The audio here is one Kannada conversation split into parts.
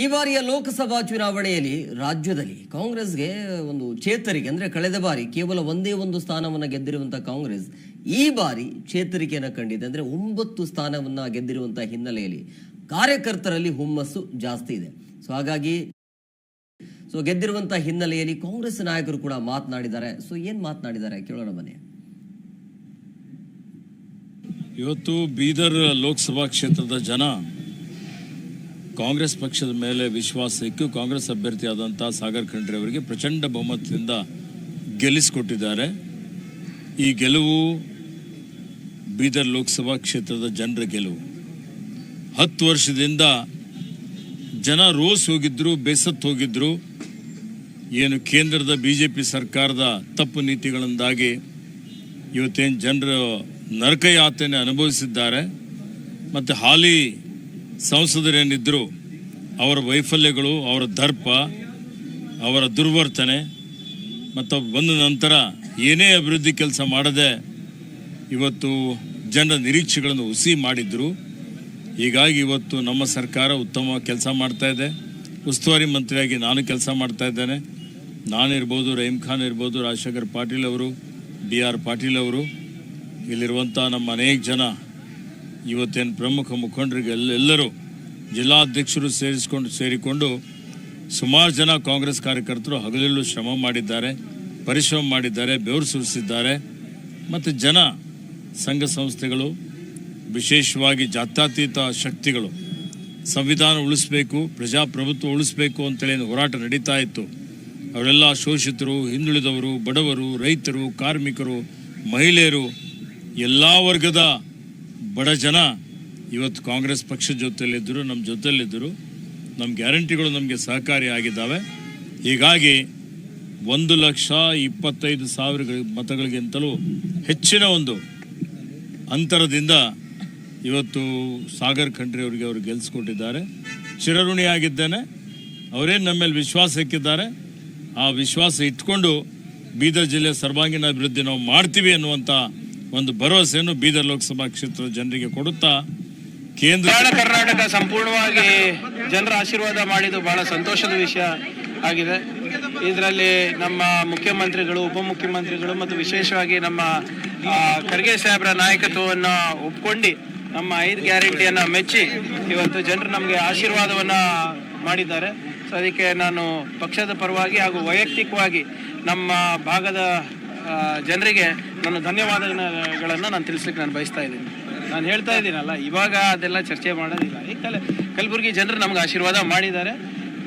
ಈ ಬಾರಿಯ ಲೋಕಸಭಾ ಚುನಾವಣೆಯಲ್ಲಿ ರಾಜ್ಯದಲ್ಲಿ ಕಾಂಗ್ರೆಸ್ಗೆ ಒಂದು ಚೇತರಿಕೆ ಅಂದ್ರೆ ಕಳೆದ ಬಾರಿ ಕೇವಲ ಒಂದೇ ಒಂದು ಸ್ಥಾನವನ್ನು ಗೆದ್ದಿರುವಂಥ ಕಾಂಗ್ರೆಸ್ ಈ ಬಾರಿ ಚೇತರಿಕೆಯನ್ನು ಕಂಡಿದೆ. ಅಂದ್ರೆ ಒಂಬತ್ತು ಸ್ಥಾನವನ್ನ ಗೆದ್ದಿರುವಂಥ ಹಿನ್ನೆಲೆಯಲ್ಲಿ ಕಾರ್ಯಕರ್ತರಲ್ಲಿ ಹುಮ್ಮಸ್ಸು ಜಾಸ್ತಿ ಇದೆ. ಸೊ ಹಾಗಾಗಿ ಸೊ ಗೆದ್ದಿರುವಂಥ ಹಿನ್ನೆಲೆಯಲ್ಲಿ ಕಾಂಗ್ರೆಸ್ ನಾಯಕರು ಕೂಡ ಮಾತನಾಡಿದ್ದಾರೆ. ಸೊ ಏನು ಮಾತನಾಡಿದ್ದಾರೆ? ಕೇಳೋಣ ಬನ್ನಿ. ಇವತ್ತು ಬೀದರ್ ಲೋಕಸಭಾ ಕ್ಷೇತ್ರದ ಜನ ಕಾಂಗ್ರೆಸ್ ಪಕ್ಷದ ಮೇಲೆ ವಿಶ್ವಾಸ ಇಕ್ಕು ಕಾಂಗ್ರೆಸ್ ಅಭ್ಯರ್ಥಿಯಾದಂಥ ಸಾಗರ್ ಖಂಡ್ರೆ ಅವರಿಗೆ ಪ್ರಚಂಡ ಬಹುಮತದಿಂದ ಗೆಲ್ಲಿಸಿಕೊಟ್ಟಿದ್ದಾರೆ. ಈ ಗೆಲುವು ಬೀದರ್ ಲೋಕಸಭಾ ಕ್ಷೇತ್ರದ ಜನರ ಗೆಲುವು. ಹತ್ತು ವರ್ಷದಿಂದ ಜನ ರೋಸ್ ಹೋಗಿದ್ರು, ಬೇಸತ್ತು ಹೋಗಿದ್ರು. ಏನು ಕೇಂದ್ರದ ಬಿ ಜೆ ಪಿ ಸರ್ಕಾರದ ತಪ್ಪು ನೀತಿಗಳಿಂದಾಗಿ ಇವತ್ತೇನು ಜನರು ನರಕಯಾತನೆ ಅನುಭವಿಸಿದ್ದಾರೆ. ಮತ್ತು ಹಾಲಿ ಸಂಸದರೇನಿದ್ದರು ಅವರ ವೈಫಲ್ಯಗಳು, ಅವರ ದರ್ಪ, ಅವರ ದುರ್ವರ್ತನೆ ಮತ್ತು ಬಂದ ನಂತರ ಏನೇ ಅಭಿವೃದ್ಧಿ ಕೆಲಸ ಮಾಡದೆ ಇವತ್ತು ಜನರ ನಿರೀಕ್ಷೆಗಳನ್ನು ಹುಸಿ ಮಾಡಿದ್ರು. ಹೀಗಾಗಿ ಇವತ್ತು ನಮ್ಮ ಸರ್ಕಾರ ಉತ್ತಮ ಕೆಲಸ ಮಾಡ್ತಾ ಇದೆ. ಉಸ್ತುವಾರಿ ಮಂತ್ರಿಯಾಗಿ ನಾನು ಕೆಲಸ ಮಾಡ್ತಾ ಇದ್ದೇನೆ. ನಾನಿರ್ಬೋದು ರಹೀಮ್ ಖಾನ್ ಇರ್ಬೋದು, ರಾಜಶೇಖರ್ ಪಾಟೀಲ್ ಅವರು ಬಿ ಆರ್ ಪಾಟೀಲ್ ಅವರು ಇಲ್ಲಿರುವಂಥ ನಮ್ಮ ಅನೇಕ ಜನ ಇವತ್ತೇನು ಪ್ರಮುಖ ಮುಖಂಡರಿಗೆ ಎಲ್ಲೆಲ್ಲರೂ ಜಿಲ್ಲಾಧ್ಯಕ್ಷರು ಸೇರಿಸ್ಕೊಂಡು ಸೇರಿಕೊಂಡು ಸುಮಾರು ಜನ ಕಾಂಗ್ರೆಸ್ ಕಾರ್ಯಕರ್ತರು ಹಗಲಿಲ್ಲೂ ಶ್ರಮ ಮಾಡಿದ್ದಾರೆ, ಪರಿಶ್ರಮ ಮಾಡಿದ್ದಾರೆ, ಬೆವರು ಸುರಿಸಿದ್ದಾರೆ. ಮತ್ತು ಜನ, ಸಂಘ ಸಂಸ್ಥೆಗಳು, ವಿಶೇಷವಾಗಿ ಜಾತ್ಯತೀತ ಶಕ್ತಿಗಳು, ಸಂವಿಧಾನ ಉಳಿಸ್ಬೇಕು, ಪ್ರಜಾಪ್ರಭುತ್ವ ಉಳಿಸ್ಬೇಕು ಅಂತೇಳಿ ಹೋರಾಟ ನಡೀತಾ ಇತ್ತು. ಅವರೆಲ್ಲ ಶೋಷಿತರು, ಹಿಂದುಳಿದವರು, ಬಡವರು, ರೈತರು, ಕಾರ್ಮಿಕರು, ಮಹಿಳೆಯರು, ಎಲ್ಲ ವರ್ಗದ ಬಡ ಜನ ಇವತ್ತು ಕಾಂಗ್ರೆಸ್ ಪಕ್ಷದ ಜೊತೆಯಲ್ಲಿದ್ದರು ನಮ್ಮ ಜೊತೆಯಲ್ಲಿದ್ದರು. ನಮ್ಮ ಗ್ಯಾರಂಟಿಗಳು ನಮಗೆ ಸಹಕಾರಿಯಾಗಿದ್ದಾವೆ ಹೀಗಾಗಿ ಒಂದು ಲಕ್ಷ ಇಪ್ಪತ್ತೈದು ಸಾವಿರ ಮತಗಳಿಗಿಂತಲೂ ಹೆಚ್ಚಿನ ಒಂದು ಅಂತರದಿಂದ ಇವತ್ತು ಸಾಗರ್ ಖಂಡ್ರಿ ಅವರಿಗೆ ಅವರು ಗೆಲ್ಲಿಸ್ಕೊಟ್ಟಿದ್ದಾರೆ ಚಿರಋಣಿಯಾಗಿದ್ದೇನೆ. ಅವರೇ ನಮ್ಮ ಮೇಲೆ ವಿಶ್ವಾಸ ಇಕ್ಕಿದ್ದಾರೆ. ಆ ವಿಶ್ವಾಸ ಇಟ್ಕೊಂಡು ಬೀದರ್ ಜಿಲ್ಲೆ ಸರ್ವಾಂಗೀಣ ಅಭಿವೃದ್ಧಿ ನಾವು ಮಾಡ್ತೀವಿ ಅನ್ನುವಂಥ ಒಂದು ಭರವಸೆಯನ್ನು ಬೀದರ್ ಲೋಕಸಭಾ ಕ್ಷೇತ್ರದ ಜನರಿಗೆ ಕೊಡುತ್ತಾ ಕೇಂದ್ರ ಕರ್ನಾಟಕ ಸಂಪೂರ್ಣವಾಗಿ ಜನರ ಆಶೀರ್ವಾದ ಮಾಡಿದ್ದು ಬಹಳ ಸಂತೋಷದ ವಿಷಯ ಆಗಿದೆ. ಇದರಲ್ಲಿ ನಮ್ಮ ಮುಖ್ಯಮಂತ್ರಿಗಳು, ಉಪಮುಖ್ಯಮಂತ್ರಿಗಳು ಮತ್ತು ವಿಶೇಷವಾಗಿ ನಮ್ಮ ಖರ್ಗೆ ಸಾಹೇಬರ ನಾಯಕತ್ವವನ್ನು ಒಪ್ಕೊಂಡು ನಮ್ಮ ಐದು ಗ್ಯಾರಂಟಿಯನ್ನು ಮೆಚ್ಚಿ ಇವತ್ತು ಜನರು ನಮಗೆ ಆಶೀರ್ವಾದವನ್ನು ಮಾಡಿದ್ದಾರೆ. ಸೊ, ಅದಕ್ಕೆ ನಾನು ಪಕ್ಷದ ಪರವಾಗಿ ಹಾಗೂ ವೈಯಕ್ತಿಕವಾಗಿ ನಮ್ಮ ಭಾಗದ ಜನರಿಗೆ ನನ್ನ ಧನ್ಯವಾದಗಳನ್ನು ನಾನು ತಿಳಿಸ್ಲಿಕ್ಕೆ ನಾನು ಬಯಸ್ತಾ ಇದ್ದೀನಿ. ನಾನು ಹೇಳ್ತಾ ಇದ್ದೀನಲ್ಲ, ಇವಾಗ ಅದೆಲ್ಲ ಚರ್ಚೆ ಮಾಡೋದಿಲ್ಲ. ಈ ಕಲ, ಕಲಬುರಗಿ ಜನರು ನಮ್ಗೆ ಆಶೀರ್ವಾದ ಮಾಡಿದ್ದಾರೆ.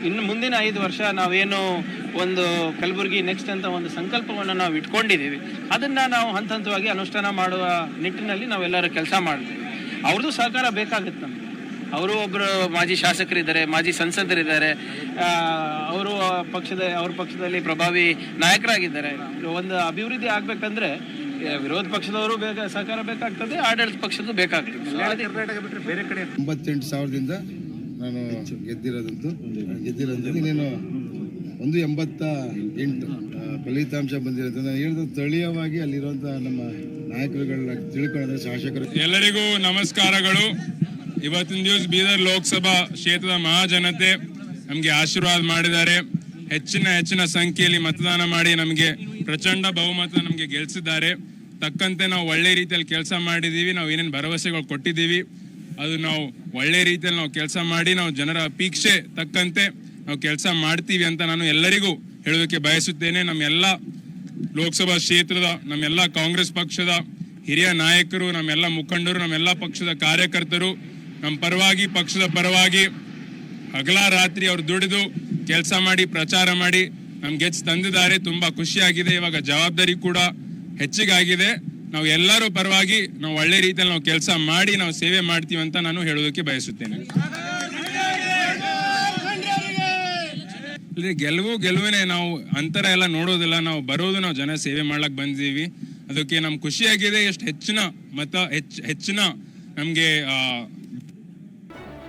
ಇನ್ನು ಮುಂದಿನ ಐದು ವರ್ಷ ನಾವೇನು ಒಂದು ಕಲಬುರಗಿ ನೆಕ್ಸ್ಟ್ ಅಂತ ಒಂದು ಸಂಕಲ್ಪವನ್ನು ನಾವು ಇಟ್ಕೊಂಡಿದ್ದೀವಿ. ಅದನ್ನು ನಾವು ಹಂತ ಹಂತವಾಗಿ ಅನುಷ್ಠಾನ ಮಾಡುವ ನಿಟ್ಟಿನಲ್ಲಿ ನಾವೆಲ್ಲರೂ ಕೆಲಸ ಮಾಡ್ತೀವಿ. ಅವ್ರದ್ದು ಸಹಕಾರ ಬೇಕಾಗುತ್ತೆ ನಮಗೆ. ಅವರು ಒಬ್ಬರು ಮಾಜಿ ಶಾಸಕರಿದ್ದಾರೆ ಮಾಜಿ ಸಂಸದರಿದ್ದಾರೆ. ಅವರು ಪಕ್ಷದ ಅವ್ರ ಪಕ್ಷದಲ್ಲಿ ಪ್ರಭಾವಿ ನಾಯಕರಾಗಿದ್ದಾರೆ. ಒಂದು ಅಭಿವೃದ್ಧಿ ಆಗ್ಬೇಕಂದ್ರೆ ವಿರೋಧ ಪಕ್ಷದವರು ಬೇಗ ಸಹಕಾರ ಬೇಕಾಗ್ತದೆ ಆಡಳಿತ ಪಕ್ಷದ್ದು ಬೇಕಾಗ್ತದೆ. ಬೇರೆ ಕಡೆ ಸಾವಿರದಿಂದ ನಾನು ಗೆದ್ದಿರೋದಂತೂ ಗೆದ್ದಿರೋದು ನೀನು ಒಂದು ಎಂಬತ್ತ ಎಂಟು ಫಲಿತಾಂಶ ಬಂದಿರುತ್ತೆ. ನಾನು ಹೇಳಿದ ಸ್ಥಳೀಯವಾಗಿ ಅಲ್ಲಿರುವಂತಹ ನಮ್ಮ ನಾಯಕರುಗಳನ್ನ ತಿಳ್ಕೊಳ್ಳೋದ್ರೆ ಶಾಸಕರು. ಎಲ್ಲರಿಗೂ ನಮಸ್ಕಾರಗಳು. ಇವತ್ತಿನ ದಿವಸ ಬೀದರ್ ಲೋಕಸಭಾ ಕ್ಷೇತ್ರದ ಮಹಾಜನತೆ ನಮಗೆ ಆಶೀರ್ವಾದ ಮಾಡಿದ್ದಾರೆ. ಹೆಚ್ಚಿನ ಹೆಚ್ಚಿನ ಸಂಖ್ಯೆಯಲ್ಲಿ ಮತದಾನ ಮಾಡಿ ನಮಗೆ ಪ್ರಚಂಡ ಬಹುಮತ ನಮಗೆ ಗೆಲ್ಸಿದ್ದಾರೆ. ತಕ್ಕಂತೆ ನಾವು ಒಳ್ಳೆ ರೀತಿಯಲ್ಲಿ ಕೆಲಸ ಮಾಡಿದ್ದೀವಿ. ನಾವು ಏನೇನು ಭರವಸೆಗಳು ಕೊಟ್ಟಿದ್ದೀವಿ. ಅದು ನಾವು ಒಳ್ಳೆ ರೀತಿಯಲ್ಲಿ ನಾವು ಕೆಲಸ ಮಾಡಿ ನಾವು ಜನರ ಅಪೇಕ್ಷೆ ತಕ್ಕಂತೆ ನಾವು ಕೆಲಸ ಮಾಡ್ತೀವಿ ಅಂತ ನಾನು ಎಲ್ಲರಿಗೂ ಹೇಳೋದಕ್ಕೆ ಬಯಸುತ್ತೇನೆ. ನಮ್ಮೆಲ್ಲ ಲೋಕಸಭಾ ಕ್ಷೇತ್ರದ ನಮ್ಮೆಲ್ಲ ಕಾಂಗ್ರೆಸ್ ಪಕ್ಷದ ಹಿರಿಯ ನಾಯಕರು ನಮ್ಮೆಲ್ಲ ಮುಖಂಡರು ನಮ್ಮೆಲ್ಲ ಪಕ್ಷದ ಕಾರ್ಯಕರ್ತರು ನಮ್ಮ ಪರವಾಗಿ, ಪಕ್ಷದ ಪರವಾಗಿ ಹಗಲ ರಾತ್ರಿ ಅವ್ರು ದುಡಿದು ಕೆಲಸ ಮಾಡಿ, ಪ್ರಚಾರ ಮಾಡಿ ನಮ್ಗೆ ಹೆಚ್ಚು ತಂದಿದ್ದಾರೆ. ತುಂಬಾ ಖುಷಿಯಾಗಿದೆ. ಇವಾಗ ಜವಾಬ್ದಾರಿ ಕೂಡ ಹೆಚ್ಚಿಗಾಗಿದೆ. ನಾವು ಎಲ್ಲರೂ ಪರವಾಗಿ ನಾವು ಒಳ್ಳೆ ರೀತಿಯಲ್ಲಿ ನಾವು ಕೆಲಸ ಮಾಡಿ, ನಾವು ಸೇವೆ ಮಾಡ್ತೀವಿ ಅಂತ ನಾನು ಹೇಳೋದಕ್ಕೆ ಬಯಸುತ್ತೇನೆ. ಗೆಲುವು, ಗೆಲುವಿನೇ ನಾವು ಅಂತರ ಎಲ್ಲ ನೋಡೋದಿಲ್ಲ. ನಾವು ಬರೋದು ನಾವು ಜನ ಸೇವೆ ಮಾಡ್ಲಕ್ ಬಂದಿದ್ದೀವಿ. ಅದಕ್ಕೆ ನಮ್ಗೆ ಖುಷಿಯಾಗಿದೆ. ಎಷ್ಟು ಹೆಚ್ಚಿನ ಮತ, ಹೆಚ್ಚು, ಹೆಚ್ಚಿನ ನಮಗೆ